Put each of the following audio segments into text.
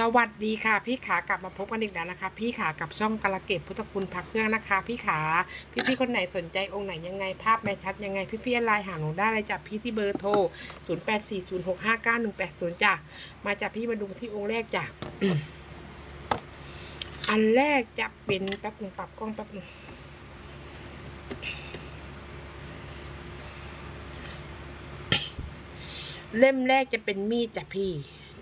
สวัสดีค่ะ พี่ขากลับมาพบกันอีกแล้วนะคะ พี่ขากับช่องกาลเกตพุทธคุณพักเครื่องนะคะ พี่ขาพี่พี่ๆคนไหนสนใจองค์ไหนยังไงภาพไม่ชัดยังไง พี่พี่ๆไลน์หาหนูได้เลยจ้ะพี่ที่เบอร์โทร 0 8 4 0 6 5 9 1 8 0จ้ะมาจากพี่มาดูที่องค์แรกจ้ะอันแรกจะเป็นแป๊บหนึ่งปรับกล้องแป๊บหนึ่งเล่มแรกจะเป็นมีดจ้ะพี่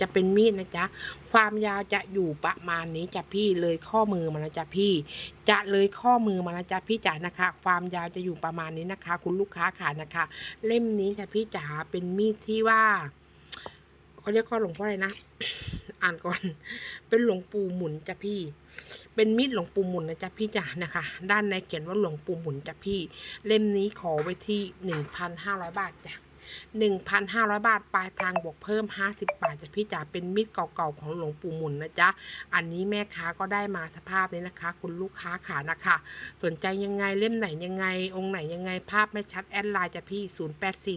จะเป็นมีดนะจ๊ะ ความยาวจะอยู่ประมาณนี้จ้ะพี่เลยข้อมือมาแล้วจ้ะพี่ จะเลยข้อมือมาแล้วจ้ะพี่จ๋านะคะ ความยาวจะอยู่ประมาณนี้นะคะ คุณลูกค้าขานะคะ เล่มนี้จ้ะพี่จ๋าเป็นมีดที่ว่าเขาเรียกว่าหลวงพ่ออะไรนะ อ่านก่อน เป็นหลวงปู่หมุนจ้ะพี่ เป็นมีดหลวงปู่หมุนนะจ๊ะพี่จ๋านะคะ ด้านในเขียนว่าหลวงปู่หมุนจ้ะพี่ เล่มนี้ขอไว้ที่หนึ่งพันห้าร้อยบาทจ้ะ 1,500 บาท ปลายทางบวกเพิ่ม 50 บาทจะพี่จ๋าเป็นมีดเก่าๆของหลวงปู่หมุนนะจ๊ะ อันนี้แม่ค้าก็ได้มาสภาพนี้นะคะ คุณลูกค้าขานะคะ สนใจยังไงเล่มไหนยังไง องค์ไหนยังไงภาพไม่ชัดแอดไลน์จะพี่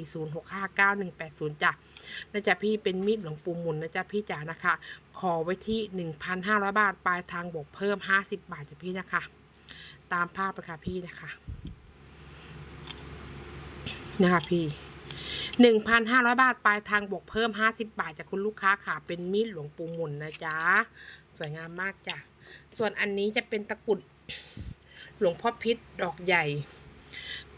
0840659180จ้ะนะจ๊ะพี่เป็นมีดหลวงปู่หมุนนะจ๊ะพี่จ๋านะคะ ขอไว้ที่ 1,500 บาท ปลายทางบวกเพิ่ม 50 บาทจ้ะพี่นะคะ ตามภาพไปค่ะพี่นะคะ นะคะพี่ 1,500 บาทปลายทางบวกเพิ่ม 50 บาทจากคุณลูกค้าค่ะ เป็นมีดหลวงปู่หมุนนะจ๊ะ สวยงามมากจ้ะ ส่วนอันนี้จะเป็นตะกุดหลวงพ่อพิษดอกใหญ่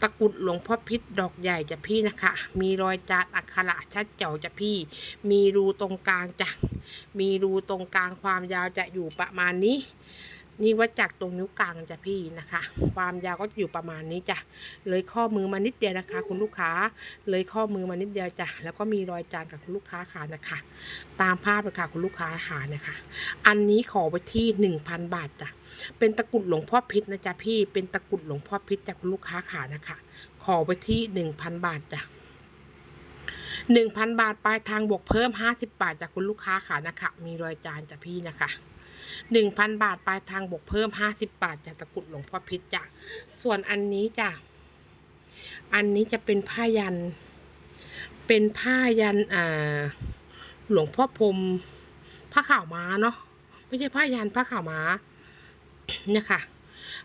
ตะกุดหลวงพ่อพิษดอกใหญ่จ้ะพี่นะคะ มีรอยจานอักขระชัดเจ๋วจ้ะพี่ มีรูตรงกลางจ้ะ มีรูตรงกลางความยาวจะอยู่ประมาณนี้ นี่วัดจากตรงนิ้วกลางจ้ะพี่นะคะ ความยาวก็อยู่ประมาณนี้จ้ะเลยข้อมือมานิดเดียวนะคะ คุณลูกค้า เลยข้อมือมานิดเดียวจ้ะแล้วก็มีรอยจานกับคุณลูกค้าขานะคะ ตามภาพเลยค่ะคุณลูกค้าหานะคะ อันนี้ขอไปที่หนึ่งพันบาทจ้ะเป็นตะกุดหลวงพ่อพิษนะจ๊ะพี่เป็นตะกุดหลวงพ่อพิษจากคุณลูกค้าขานะคะ ขอไปที่หนึ่งพันบาทจ้ะหนึ่งพันบาทปลายทางบวกเพิ่มห้าสิบบาทจากคุณลูกค้าขานะคะ มีรอยจานจ้ะพี่นะคะ หนึ่งพันบาทปลายทางบวกเพิ่มห้าสิบบาทจากตะกรุดหลวงพ่อพิษจ้ะส่วนอันนี้จ้ะอันนี้จะเป็นผ้ายัน เป็นผ้ายันอ่าหลวงพ่อพรมผ้าขาวม้าเนาะไม่ใช่ผ้ายันผ้าขาวม้าเนี่ยค่ะ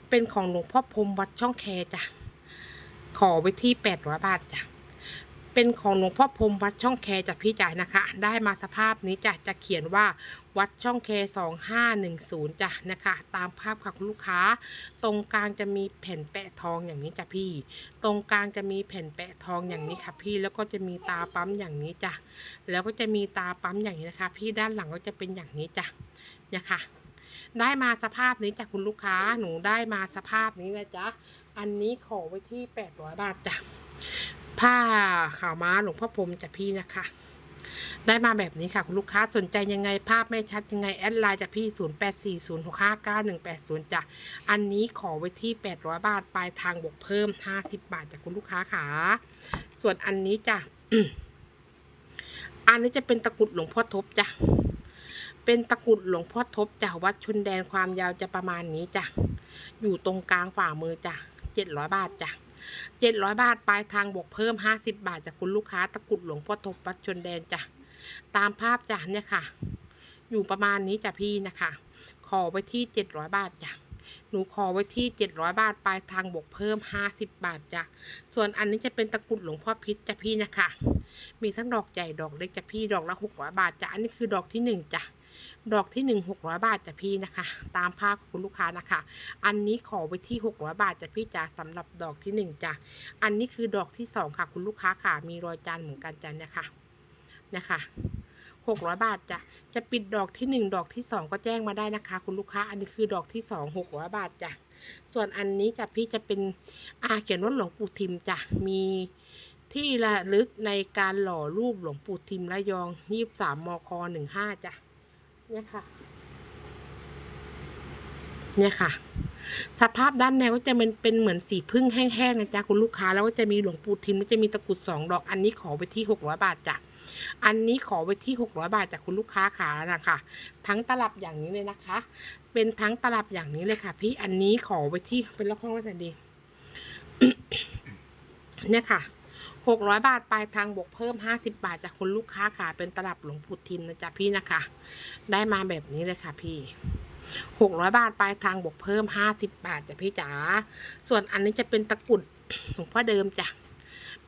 เป็นของหลวงพ่อพรมวัดช่องแคจ้ะขอไว้ที่แปดร้อยบาทจ้ะ เป็นของหลวงพ่อพรมวัดช่องแคจากพี่จ่ายนะคะ ได้มาสภาพนี้จ้ะจะเขียนว่าวัดช่องแคสองห้าหนึ่งศูนย์จ้ะนะคะ ตามภาพค่ะคุณลูกค้า ตรงกลางจะมีแผ่นแปะทองอย่างนี้จ้ะพี่ ตรงกลางจะมีแผ่นแปะทองอย่างนี้ค่ะพี่แล้วก็จะมีตาปั๊มอย่างนี้จ้ะแล้วก็จะมีตาปั๊มอย่างนี้นะคะ พี่ด้านหลังก็จะเป็นอย่างนี้จ้ะนี่ยค่ะได้มาสภาพนี้จากคุณลูกค้าหนูได้มาสภาพนี้นะจ๊ะ อันนี้ขอไว้ที่แปดร้อยบาทจ้ะ ผ้าขาวม้าหลวงพ่อพรมจ้ะพี่นะคะ ได้มาแบบนี้ค่ะคุณลูกค้าสนใจยังไงภาพไม่ชัดยังไง แอดไลน์จากพี่ 0 8 4 0 6 5 9 1 8 0จ้ะอันนี้ขอไว้ที่ 800 บาทปลายทางบวกเพิ่ม 50 บาทจากคุณลูกค้าค่ะ ส่วนอันนี้จ้ะอันนี้จะเป็นตะกุดหลวงพ่อทบจ้ะเป็นตะกุดหลวงพ่อทบจากวัดชุนแดนความยาวจะประมาณนี้จ้ะ อยู่ตรงกลางฝ่ามือจ้ะ700บาทจ้ะ 700 บาท ปลายทางบวกเพิ่ม 50 บาท จากคุณลูกค้าตะกรุดหลวงพ่อทบวัดชนแดนจ้ะ ตามภาพจ้ะเนี่ยค่ะ อยู่ประมาณนี้จ้ะพี่นะคะ ขอไว้ที่ 700 บาทจ้ะหนูขอไว้ที่ 700 บาท ปลายทางบวกเพิ่ม 50 บาทจ้ะ ส่วนอันนี้จะเป็นตะกรุดหลวงพ่อพิษจ้ะพี่นะคะ มีทั้งดอกใหญ่ดอกเล็กจ้ะพี่ ดอกละ 600 บาทจ้ะ อันนี้คือดอกที่หนึ่งจ้ะ ดอกที่หนึ่งหกร้อยบาทจ้ะพี่นะคะ ตามภาพของคุณลูกค้านะคะ อันนี้ขอไว้ที่หกร้อยบาทจ้ะพี่จ๋าสำหรับดอกที่หนึ่งจ้ะอันนี้คือดอกที่สองค่ะ คุณลูกค้าค่ะ มีรอยจานเหมือนกันจ้ะเนี่ยค่ะนะคะหกร้อยบาทจ้ะ จะปิดดอกที่หนึ่งดอกที่สองก็แจ้งมาได้นะคะ คุณลูกค้า อันนี้คือดอกที่สองหกร้อยบาทจ้ะ ส่วนอันนี้จ้ะพี่จะเป็นอาเขียนว่าหลวงปู่ทิมจ้ะ มีที่ระลึกในการหล่อรูปหลวงปู่ทิมระยองยี่สามมคหนึ่งห้าจ้ะ เนี่ยค่ะ เนี่ยค่ะ สภาพด้านในก็จะเป็นเป็นเหมือนสีพึ่งแห้งๆนะจ๊ะคุณลูกค้า แล้วก็จะมีหลวงปู่ทิมแล้วจะมีตะกรุดสองดอก อันนี้ขอไปที่หกร้อยบาทจ้ะ อันนี้ขอไปที่หกร้อยบาทจากคุณลูกค้าขานะคะ ทั้งตลับอย่างนี้เลยนะคะ เป็นทั้งตลับอย่างนี้เลยค่ะ พี่อันนี้ขอไปที่เป็นละครว่าจะดีเนี่ยค่ะ หกร้อยบาทปลายทางบวกเพิ่มห้าสิบาทจากคุณลูกค้าค่ะ เป็นตลับหลวงปู่ทิมนะจ๊ะพี่นะคะ ได้มาแบบนี้เลยค่ะพี่หกร้อยบาทปลายทางบวกเพิ่มห้าสิบบาทจ้ะพี่จ๋า ส่วนอันนี้จะเป็นตะกรุดหลวงพ่อเดิมจ้ะ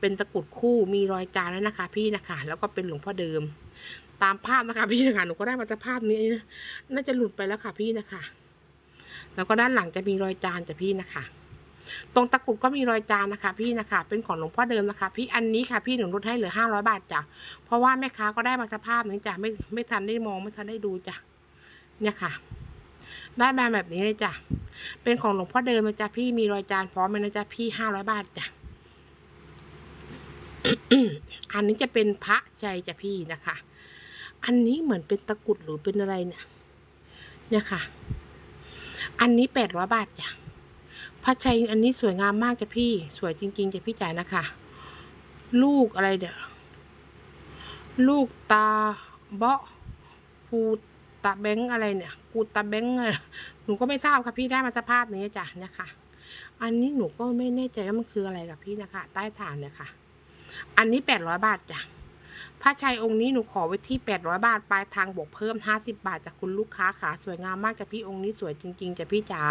เป็นตะกรุดคู่มีรอยจานแล้วนะคะ พี่นะคะ แล้วก็เป็นหลวงพ่อเดิม ตามภาพนะคะพี่นะคะ หนูก็ได้มาจากภาพนี้ น่าจะหลุดไปแล้วค่ะพี่นะคะ แล้วก็ด้านหลังจะมีรอยจานจ้ะพี่นะคะ ตรงตะกรุดก็มีรอยจานนะคะ พี่นะคะ เป็นของหลวงพ่อเดิมนะคะ พี่อันนี้ค่ะพี่หนูลดให้เหลือห้าร้อยบาทจ้ะเพราะว่าแม่ค้าก็ได้มาสภาพนี้จ้ะไม่ไม่ทันได้มองไม่ทันได้ดูจ้ะเนี่ยค่ะ ได้มาแบบนี้เลยจ้ะเป็นของหลวงพ่อเดิมนะจ๊ะพี่มีรอยจานพร้อมเลยนะจ๊ะพี่ห้าร้อยบาทจ้ะอันนี้จะเป็นพระใจจ้ะพี่นะคะ อันนี้เหมือนเป็นตะกรุดหรือเป็นอะไรเนี่ย เนี่ยค่ะ อันนี้แปดร้อยบาทจ้ะ พระชัยอันนี้สวยงามมากจ้ะพี่ สวยจริง ๆจ้ะพี่จ๋านะคะ ลูกอะไรเด้อลูกตาเบาะภูตาแบงอะไรเนี่ยกูตาแบงอะไรหนูก็ไม่ทราบค่ะพี่ได้มาสภาพนี้จ้ะนะคะ อันนี้หนูก็ไม่แน่ใจว่ามันคืออะไรกับพี่นะคะ ใต้ฐานเนี่ยค่ะ อันนี้แปดร้อยบาทจ้ะพระชัยองค์นี้หนูขอไว้ที่แปดร้อยบาทปลายทางบวกเพิ่มห้าสิบาทจากคุณลูกค้าขาสวยงามมากจ้ะพี่องค์นี้สวยจริง ๆจ้ะพี่จ๋า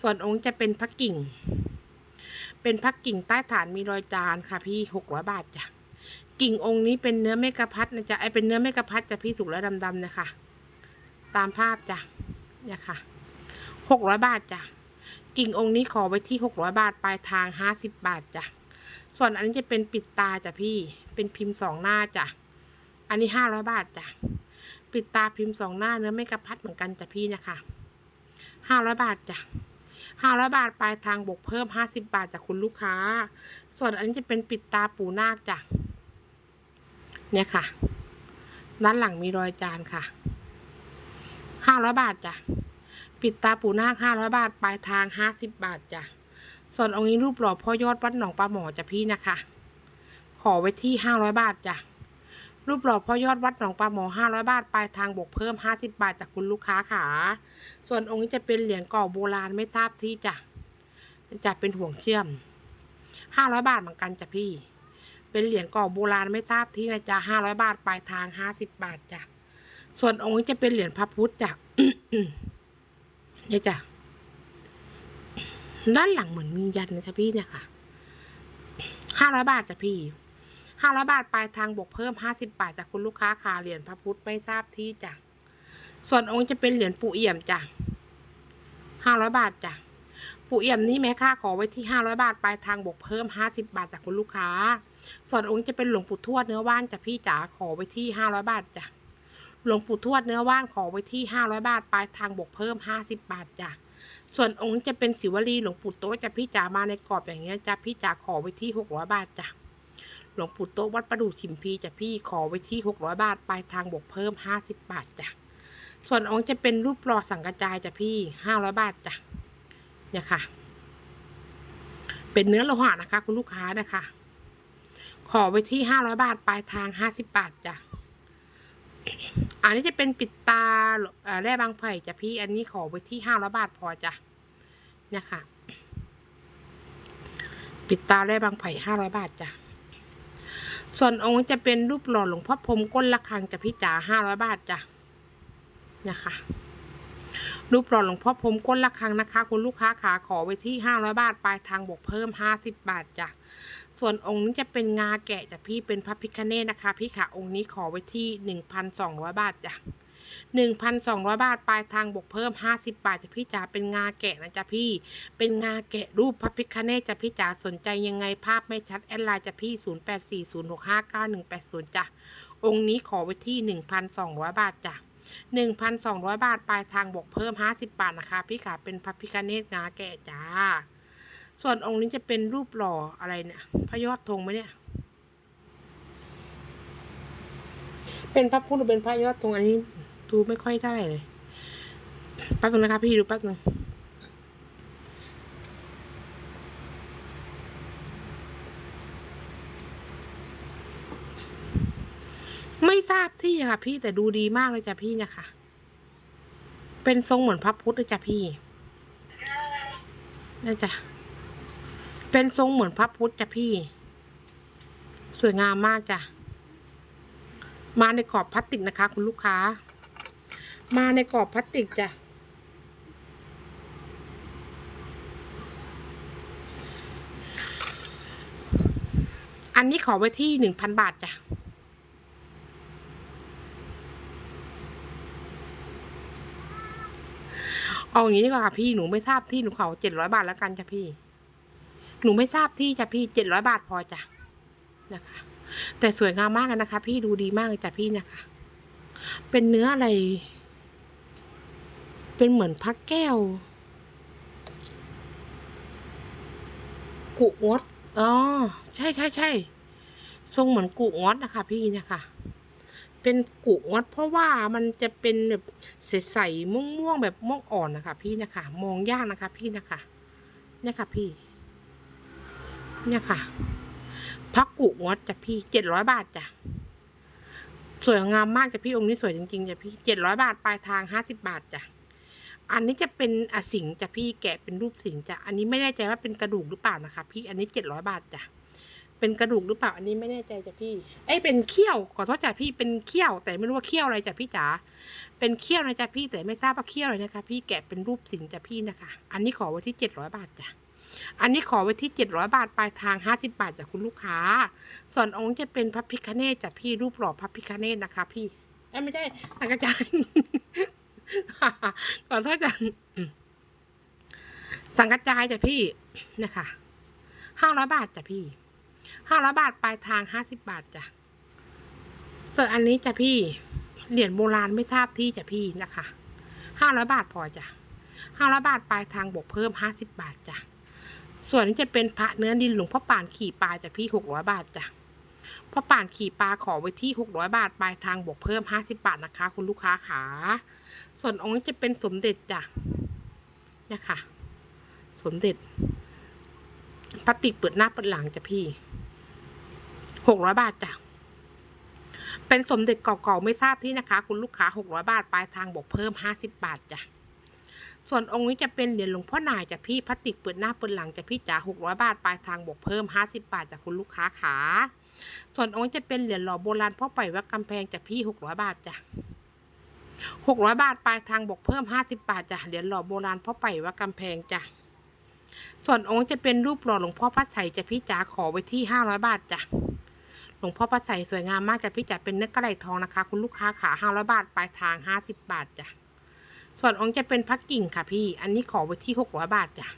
ส่วนองค์จะเป็นพระกิ่ง เป็นพระกิ่งใต้ฐานมีรอยจานค่ะพี่หกร้อยบาทจ้ะ กิ่งองค์นี้เป็นเนื้อเมกะพัดนะจ๊ะไอเป็นเนื้อเมกะพัดจ้ะพี่สุกแล้วดำๆนะคะตามภาพจ้ะเนี่ยค่ะหกร้อยบาทจ้ะ กิ่งองค์นี้ขอไว้ที่หกร้อยบาทปลายทางห้าสิบบาทจ้ะ ส่วนอันนี้จะเป็นปิดตาจ้ะพี่ เป็นพิมพ์สองหน้าจ้ะ อันนี้ห้าร้อยบาทจ้ะ ปิดตาพิมพ์สองหน้าเนื้อเมกะพัดเหมือนกันจ้ะพี่นะคะ ห้าร้อยบาทจ้ะห้าร้อยบาทปลายทางบวกเพิ่มห้าสิบาทจากคุณลูกค้า ส่วนอันนี้จะเป็นปิดตาปูนาคจ้ะเนี่ยค่ะ ด้านหลังมีรอยจานค่ะห้าร้อยบาทจ้ะปิดตาปูนาคห้าร้อยบาทปลายทางห้าสิบบาทจ้ะส่วนองค์นี้รูปหล่อพ่อยอดวัดหนองปลาหมอจ้ะพี่นะคะ ขอไว้ที่ห้าร้อยบาทจ้ะ รูปหล่อพ่อยอดวัดหนองปลาหมอห้าร้อยบาท ปลายทางบวกเพิ่มห้าสิบาทจากคุณลูกค้าค่ะส่วนองค์นี้จะเป็นเหรียญก่อโบราณไม่ทราบที่จะจะเป็นห่วงเชื่อมห้าร้อยบาทเหมือนกันจ้ะพี่ เป็นเหรียญก่อโบราณไม่ทราบที่นะจ๊ะห้าร้อยบาท ปลายทางห้าสิบบาทจ้ะ ส่วนองค์นี้จะเป็นเหรียญพระพุทธจ้ะเนี่ยจ้ะ ด้านหลังเหมือนมียันนะจ๊ะพี่เนี่ยค่ะห้าร้อยบาทจ้ะพี่ ห้าร้อยบาทปลายทางบวกเพิ่มห้าสิบาทจากคุณลูกค้าค่ะเหรียญพระพุทธไม่ทราบที่จ้ะส่วนองค์จะเป็นเหรียญปู่เอี่ยมจ้ะห้าร้อยบาทจ้ะปู่เอี่ยมนี้แม่ค่าขอไว้ที่ห้าร้อยบาทปลายทางบวกเพิ่มห้าสิบาทจากคุณลูกค้า ส่วนองค์จะเป็นหลวงปู่ทวดเนื้อว่านจ้ะพี่จ๋าขอไว้ที่ห้าร้อยบาทจ้ะหลวงปู่ทวดเนื้อว่านขอไว้ที่ห้าร้อยบาทปลายทางบวกเพิ่มห้าสิบาทจ้ะส่วนองค์จะเป็นศิวลีหลวงปู่โต๊ะจ้ะพี่จ๋ามาในกรอบอย่างเงี้ยจ้ะพี่จ๋าขอไว้ที่หกร้อยบาทจ้ะ หลวงปู่โต๊ะวัดประดู่ชิมพีจ้ะพี่ขอไว้ที่หกร้อยบาทปลายทางบวกเพิ่มห้าสิบบาทจ้ะส่วนองค์จะเป็นรูปหล่อสังกระจายจ้ะพี่ห้าร้อยบาทจ้ะเนี่ยค่ะ เป็นเนื้อโลหะนะคะ คุณลูกค้านะคะ ขอไว้ที่ห้าร้อยบาทปลายทางห้าสิบบาทจ้ะอันนี้จะเป็นปิดตาอ่อแร่บางไผ่จ้ะพี่ อันนี้ขอไว้ที่ห้าร้อยบาทพอจ้ะเนี่ยค่ะ ปิดตาแร่บางไผ่ห้าร้อยบาทจ้ะ ส่วนองค์จะเป็นรูปหล่อหลวงพ่อพรมก้นละคังจะพี่จ๋าห้าร้อยบาทจ้ะนะคะ รูปหล่อหลวงพ่อพรมก้นละคังนะคะ คุณลูกค้าขาขอไว้ที่ห้าร้อยบาทปลายทางบวกเพิ่มห้าสิบบาทจ้ะส่วนองค์นี้จะเป็นงาแกะจ้ะพี่เป็นพระพิคเนตนะคะ พี่ขาองค์นี้ขอไว้ที่หนึ่งพันสองร้อยบาทจ้ะ หนึ่งพันสองร้อยบาท ปลายทางบวกเพิ่มห้าสิบบาทจ้ะพี่จ๋าเป็นงาแกะนะจ๊ะพี่ เป็นงาแกะรูปพระพิคเนตจ้ะพี่จ๋าสนใจยังไงภาพไม่ชัดแอดไลน์จ้ะพี่ศูนย์แปดสี่ศูนย์หกห้าเก้าหนึ่งแปดศูนย์จ้ะองค์นี้ขอไว้ที่หนึ่งพันสองร้อยบาทจ้ะหนึ่งพันสองร้อยบาท ปลายทางบวกเพิ่มห้าสิบบาทนะคะ พี่ขาเป็นพระพิคเนตงาแกะจ้า ส่วนองค์นี้จะเป็นรูปหล่ออะไรเนี่ยพระยอดธงไหมเนี่ย เป็นพระพุทธหรือเป็นพระยอดธงอันนี้ ดูไม่ค่อยเท่าไหร่เลยแป๊บนึงนะคะพี่ดูแป๊บนึงไม่ทราบที่ค่ะ พี่แต่ดูดีมากเลยจ้ะพี่นะคะ เป็นทรงเหมือนพระพุทธเลยจ้ะพี่น่าจะเป็นทรงเหมือนพระพุทธจ้ะพี่ สวยงามมากจ้ะมาในกรอบพลาสติกนะคะ คุณลูกค้า มาในกรอบพลาสติกจ้ะ อันนี้ขอไว้ที่หนึ่งพันบาทจ้ะ เอาอย่างนี้ดีกว่าค่ะพี่หนูไม่ทราบที่หนูขอเจ็ดร้อยบาทแล้วกันจ้ะพี่ หนูไม่ทราบที่จ้ะพี่เจ็ดร้อยบาทพอจ้ะนะคะ แต่สวยงามมากนะคะ พี่ดูดีมากเลยจ้ะพี่นะคะ เป็นเนื้ออะไร เป็นเหมือนพักแก้วกุงดอ๋อ ใช่ใช่ใช่ ทรงเหมือนกุงดนะคะพี่นะคะ เป็นกุงดเพราะว่ามันจะเป็นแบบใสๆม่วงๆแบบม่วงอ่อนนะคะ พี่นะคะ มองยากนะคะ พี่นะคะเนี่ยค่ะพี่ เนี่ยค่ะ พักกุงดจ้ะพี่เจ็ดร้อยบาทจ้ะ สวยงามมากจ้ะพี่องค์นี้สวยจริงๆจ้ะพี่เจ็ดร้อยบาทปลายทางห้าสิบบาทจ้ะ อันนี้จะเป็นอสิงจ้ะพี่แกะเป็นรูปสิงจ้ะอันนี้ไม่แน่ใจว่าเป็นกระดูกหรือเปล่านะคะ พี่อันนี้เจ็ดร้อยบาทจ้ะเป็นกระดูกหรือเปล่าอันนี้ไม่แน่ใจจ้ะพี่เอ้ยเป็นเขี้ยวขอโทษจ้ะพี่เป็นเขี้ยว แต่ไม่รู้ว่าเขี้ยวอะไรจ้ะพี่จ๋าเป็นเขี้ยวนะจ้ะพี่แต่ไม่ทราบว่าเขี้ยวอะไรนะคะ พี่แกะเป็นรูปสิงจ้ะพี่นะคะ อันนี้ขอไว้ที่เจ็ดร้อยบาทจ้ะอันนี้ขอไว้ที่เจ็ดร้อยบาทปลายทางห้าสิบาทจากคุณลูกค้า ส่วนองค์จะเป็นพระพิคเนตจ้ะพี่รูปหล่อพระพิคเนตนะคะ พี่เอ้ไม่ใช่สังกระจาย ขอโทษจ้ะสังกระจายจ้ะพี่นะคะห้าร้อยบาทจ้ะพี่ห้าร้อยบาทปลายทางห้าสิบบาทจ้ะส่วนอันนี้จ้ะพี่เหรียญโบราณไม่ทราบที่จ้ะพี่นะคะห้าร้อยบาทพอจ้ะห้าร้อยบาทปลายทางบวกเพิ่มห้าสิบบาทจ้ะส่วนนี้จะเป็นพระเนื้อดินหลวงพ่อป่านขี่ปลาจ้ะพี่หกร้อยบาทจ้ะ พอป่านขี่ปลาขอไว้ที่หกร้อยบาทปลายทางบวกเพิ่มห้าสิบาทนะคะ คุณลูกค้าขาส่วนองค์นี้จะเป็นสมเด็จจ้ะเนี่ยค่ะ สมเด็จพลาสติกเปิดหน้าเปิดหลังจ้ะพี่หกร้อยบาทจ้ะเป็นสมเด็จเก่าๆไม่ทราบที่นะคะ คุณลูกค้าหกร้อยบาทปลายทางบวกเพิ่มห้าสิบบาทจ้ะส่วนองค์นี้จะเป็นเหรียญหลวงพ่อนายจ้ะพี่พลาสติกเปิดหน้าเปิดหลังจ้ะพี่จ๋าหกร้อยบาทปลายทางบวกเพิ่มห้าสิบบาทจากคุณลูกค้าขา ส่วนองค์จะเป็นเหรียญหล่อโบราณพ่อปล่อยวัดกำแพงจะพี่หกร้อยบาทจ้ะหกร้อยบาทปลายทางบวกเพิ่มห้าสิบบาทจ้ะเหรียญหล่อโบราณพ่อปล่อยวัดกำแพงจ้ะส่วนองค์จะเป็นรูปหล่อหลวงพ่อพระใสจะพี่จ๋าขอไว้ที่ห้าร้อยบาทจ้ะหลวงพ่อพระใสสวยงามมากจ้ะพี่จ๋าเป็นเนื้อกระไหลทองนะคะ คุณลูกค้าขาห้าร้อยบาทปลายทางห้าสิบบาทจ้ะส่วนองค์จะเป็นพักกิ่งค่ะพี่ อันนี้ขอไว้ที่หกร้อยบาทจ้ะ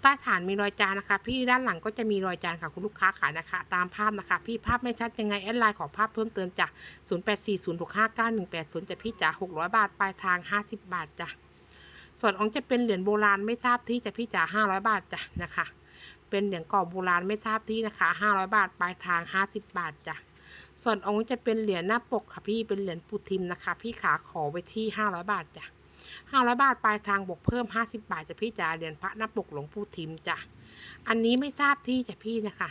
ใต้ฐานมีรอยจานนะคะ พี่ด้านหลังก็จะมีรอยจานค่ะคุณลูกค้าขายนะคะ ตามภาพนะคะ พี่ภาพไม่ชัดยังไงแอดไลน์ขอภาพเพิ่มเติมจ้ะ0 8 4 0 6 5 9 1 8 0จะพี่จ๋า600 บาทปลายทาง 50 บาทจ้ะส่วนองค์จะเป็นเหรียญโบราณไม่ทราบที่จะพี่จ๋า500 บาทจ้ะนะคะ เป็นเหรียญกรอบโบราณไม่ทราบที่นะคะ 500 บาทปลายทาง 50 บาทจ้ะส่วนองค์จะเป็นเหรียญหน้าปกค่ะพี่เป็นเหรียญปูทิมนะคะ พี่ขาขอไว้ที่ 500 บาทจ้ะ ห้าร้อยบาทปลายทางบวกเพิ่มห้าสิบาทจะพี่จ๋าเหรียญพระนับปกหลวงปู่ทิมจ้ะอันนี้ไม่ทราบที่จ้ะพี่นะคะ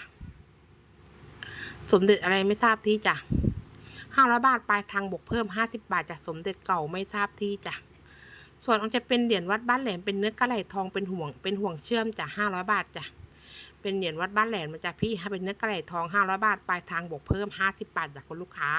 สมเด็จอะไรไม่ทราบที่จ้ะห้าร้อยบาทปลายทางบวกเพิ่มห้าสิบาทจากสมเด็จเก่าไม่ทราบที่จ้ะส่วนองค์จะเป็นเหรียญวัดบ้านแหลมเป็นเนื้อกระไหลทองเป็นห่วงเป็นห่วงเชื่อมจ้ะห้าร้อยบาทจ้ะ เป็นเหรียญวัดบ้านแหลมมาจากพี่เป็นเนื้อกระไหลทองห้าร้อยบาท ปลายทางบวกเพิ่มห้าสิบาทจากคุณลูกค้า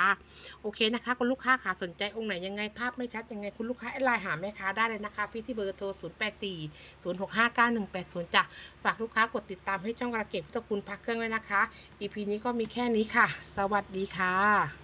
โอเคนะคะ คุณลูกค้าค่ะสนใจองค์ไหนยังไงภาพไม่ชัดยังไงคุณลูกค้าแอดไลน์หาแม่ค้าได้เลยนะคะ พี่ที่เบอร์โทร 0 8 4 0 6 5 9 1 8 0จ้ะฝากลูกค้ากดติดตามให้ช่องกระเก็บพุทธคุณพักเครื่องไว้นะคะ EP นี้ก็มีแค่นี้ค่ะ สวัสดีค่ะ